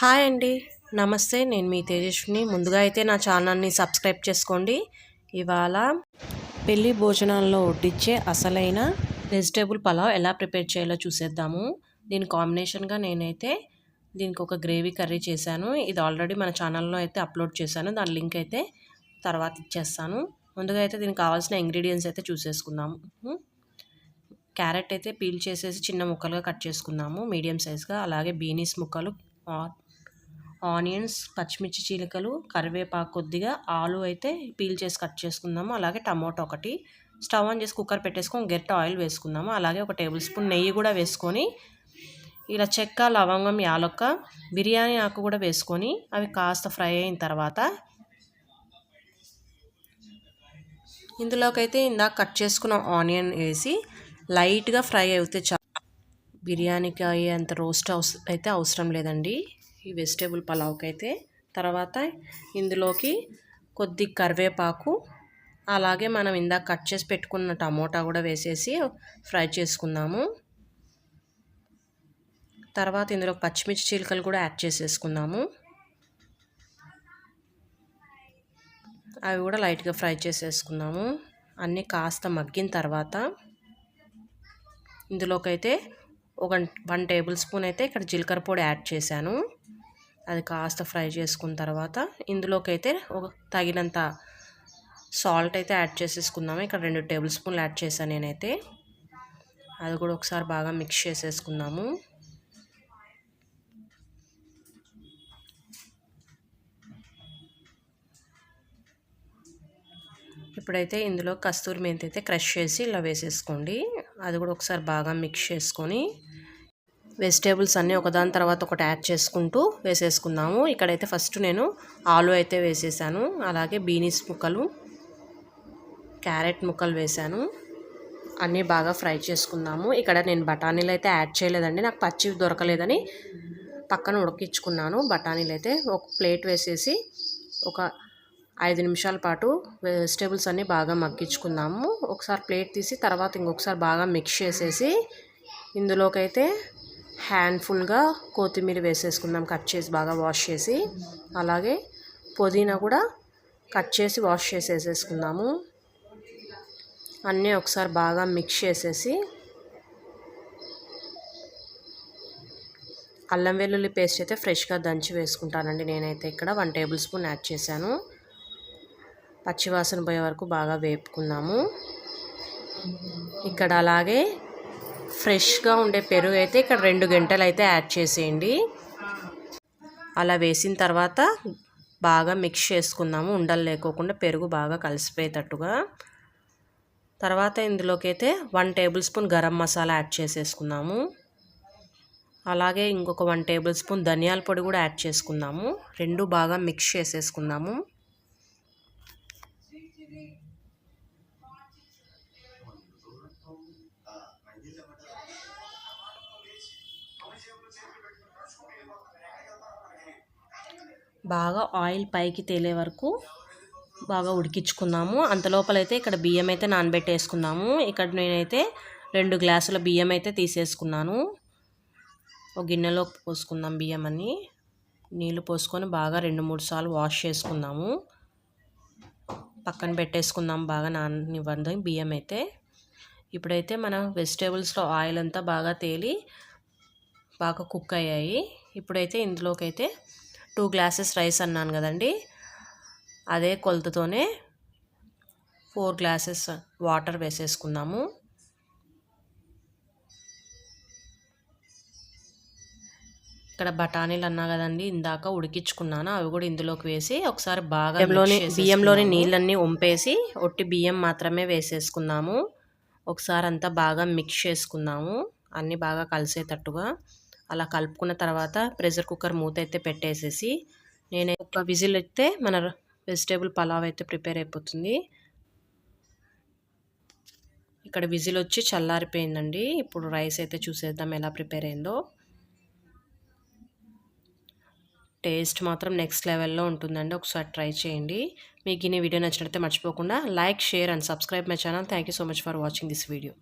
Hi అండి. నమస్తే నేను మీ తేజస్విని. ముందుగా అయితే నా ఛానల్ని సబ్స్క్రైబ్ చేసుకోండి. ఇవాళ పెళ్ళి భోజనాల్లో వడ్డించే అసలైన వెజిటేబుల్ పలావ్ ఎలా ప్రిపేర్ చేయాలో చూసేద్దాము. దీని కాంబినేషన్గా నేనైతే దీనికి ఒక గ్రేవీ కర్రీ చేశాను. ఇది ఆల్రెడీ మన ఛానల్లో అయితే అప్లోడ్ చేశాను. దాని లింక్ అయితే తర్వాత ఇచ్చేస్తాను. ముందుగా అయితే దీనికి కావాల్సిన ఇంగ్రీడియంట్స్ అయితే చూసేసుకుందాము. క్యారెట్ అయితే పీల్ చేసేసి చిన్న ముక్కలుగా కట్ చేసుకుందాము. మీడియం సైజ్గా అలాగే బీనీస్ ముక్కలు ఆనియన్స్ పచ్చిమిర్చి చీలికలు కరివేపాకు కొద్దిగా ఆలు అయితే పీల్ చేసి కట్ చేసుకుందాము. అలాగే టమాటో ఒకటి. స్టవ్ ఆన్ చేసి కుక్కర్ పెట్టేసుకొని గెట్ ఆయిల్ వేసుకుందాము. అలాగే ఒక టేబుల్ స్పూన్ నెయ్యి కూడా వేసుకొని ఇలా చెక్క లవంగం యాలొక్క బిర్యానీ ఆకు కూడా వేసుకొని అవి కాస్త ఫ్రై అయిన తర్వాత ఇందులోకైతే ఇందాక కట్ చేసుకున్న ఆనియన్ వేసి లైట్గా ఫ్రై అయితే చా బిర్యానీకి అయ్యేంత రోస్ట్ అవసరం అయితే అవసరం లేదండి. ఈ వెజిటేబుల్ పలావ్కి అయితే తర్వాత ఇందులోకి కొద్ది కరివేపాకు అలాగే మనం ఇందాక కట్ చేసి పెట్టుకున్న టమోటా కూడా వేసేసి ఫ్రై చేసుకుందాము. తర్వాత ఇందులో పచ్చిమిర్చి చీలికలు కూడా యాడ్ చేసేసుకుందాము. అవి కూడా లైట్గా ఫ్రై చేసేసుకుందాము. అన్నీ కాస్త మగ్గిన తర్వాత ఇందులోకైతే ఒక వన్ టేబుల్ స్పూన్ అయితే ఇక్కడ జీలకర్ర పొడి యాడ్ చేశాను. అది కాస్త ఫ్రై చేసుకున్న తర్వాత ఇందులోకైతే ఒక తగినంత సాల్ట్ అయితే యాడ్ చేసేసుకుందాము ఇక్కడ రెండు టేబుల్ స్పూన్లు యాడ్ చేశాను నేనైతే. అది కూడా ఒకసారి బాగా మిక్స్ చేసేసుకుందాము. ఇప్పుడైతే ఇందులో కస్తూరి మెంతి అయితే క్రష్ చేసి ఇలా వేసేసుకోండి. అది కూడా ఒకసారి బాగా మిక్స్ చేసుకొని వెజిటేబుల్స్ అన్నీ ఒకదాని తర్వాత ఒకటి యాడ్ చేసుకుంటూ వేసేసుకుందాము. ఇక్కడైతే ఫస్ట్ నేను ఆలు అయితే వేసేసాను. అలాగే బీనీస్ ముక్కలు క్యారెట్ ముక్కలు వేసాను. అన్నీ బాగా ఫ్రై చేసుకుందాము. ఇక్కడ నేను బఠానీలు అయితే యాడ్ చేయలేదండి. నాకు పచ్చివి దొరకలేదని పక్కన ఉడికించుకున్నాను. బఠానీలు అయితే ఒక ప్లేట్ వేసేసి ఒక ఐదు నిమిషాల పాటు వెజిటేబుల్స్ అన్నీ బాగా మగ్గించుకుందాము. ఒకసారి ప్లేట్ తీసి తర్వాత ఇంకొకసారి బాగా మిక్స్ చేసేసి ఇందులోకైతే హ్యాండ్ఫుల్గా కొత్తిమీర వేసేసుకుందాం. కట్ చేసి బాగా వాష్ చేసి అలాగే పుదీనా కూడా కట్ చేసి వాష్ చేసేసేసుకుందాము. అన్నీ ఒకసారి బాగా మిక్స్ చేసేసి అల్లం వెల్లుల్లి పేస్ట్ అయితే ఫ్రెష్గా దంచి వేసుకుంటానండి. నేనైతే ఇక్కడ వన్ టేబుల్ స్పూన్ యాడ్ చేశాను. పచ్చివాసన పోయే వరకు బాగా వేపుకుందాము. ఇక్కడ అలాగే ఫ్రెష్గా ఉండే పెరుగు అయితే ఇక్కడ రెండు గంటలు అయితే యాడ్ చేసేయండి. అలా వేసిన తర్వాత బాగా మిక్స్ చేసుకుందాము. ఉండలు లేకోకుండా పెరుగు బాగా కలిసిపోయేటట్టుగా. తర్వాత ఇందులోకి అయితే one tablespoon garam masala add చేసేసుకుందాము. అలాగే ఇంకొక వన్ టేబుల్ స్పూన్ ధనియాల పొడి కూడా యాడ్ చేసుకుందాము. రెండు బాగా మిక్స్ చేసేసుకుందాము. బాగా ఆయిల్ పైకి తేలే వరకు బాగా ఉడికించుకున్నాము అంతలోపలైతే ఇక్కడ బియ్యం అయితే నానబెట్టేసుకున్నాము ఇక్కడ నేనైతే రెండు గ్లాసుల బియ్యం అయితే తీసేసుకున్నాను. ఒక గిన్నెలో పోసుకుందాం బియ్యం అని నీళ్ళు పోసుకొని బాగా రెండు మూడు సార్లు వాష్ చేసుకుందాము. పక్కన పెట్టేసుకుందాం బాగా నాననివ్వండి బియ్యం అయితే. ఇప్పుడైతే మన వెజిటేబుల్స్లో ఆయిల్ అంతా బాగా తేలి బాగా కుక్ అయ్యాయి. ఇప్పుడైతే ఇందులోకి అయితే టూ గ్లాసెస్ రైస్ అన్నాను కదండి. అదే కొలతతోనే ఫోర్ గ్లాసెస్ వాటర్ వేసేసుకుందాము. ఇక్కడ బఠానీలు అన్నా కదండి ఇందాక ఉడికించుకున్నాను. అవి కూడా ఇందులోకి వేసి ఒకసారి బాగా బియ్యంలోని నీళ్ళన్నీ వంపేసి ఒట్టి బియ్యం మాత్రమే వేసేసుకుందాము. ఒకసారి అంతా బాగా మిక్స్ చేసుకుందాము. అన్నీ బాగా కలిసేటట్టుగా. అలా కలుపుకున్న తర్వాత ప్రెషర్ కుక్కర్ మూత అయితే పెట్టేసేసి నేను ఒక విజిల్ అయితే మన వెజిటేబుల్ పలావ్ అయితే ప్రిపేర్ అయిపోతుంది. ఇక్కడ విజిల్ వచ్చి చల్లారిపోయిందండి. ఇప్పుడు రైస్ అయితే చూసేద్దాం ఎలా ప్రిపేర్ అయిందో. టేస్ట్ మాత్రం నెక్స్ట్ లెవెల్లో ఉంటుందండి. ఒకసారి ట్రై చేయండి. మీకు ఈ వీడియో నచ్చినట్లయితే మర్చిపోకుండా like share and subscribe my channel. Thank so much for watching this video.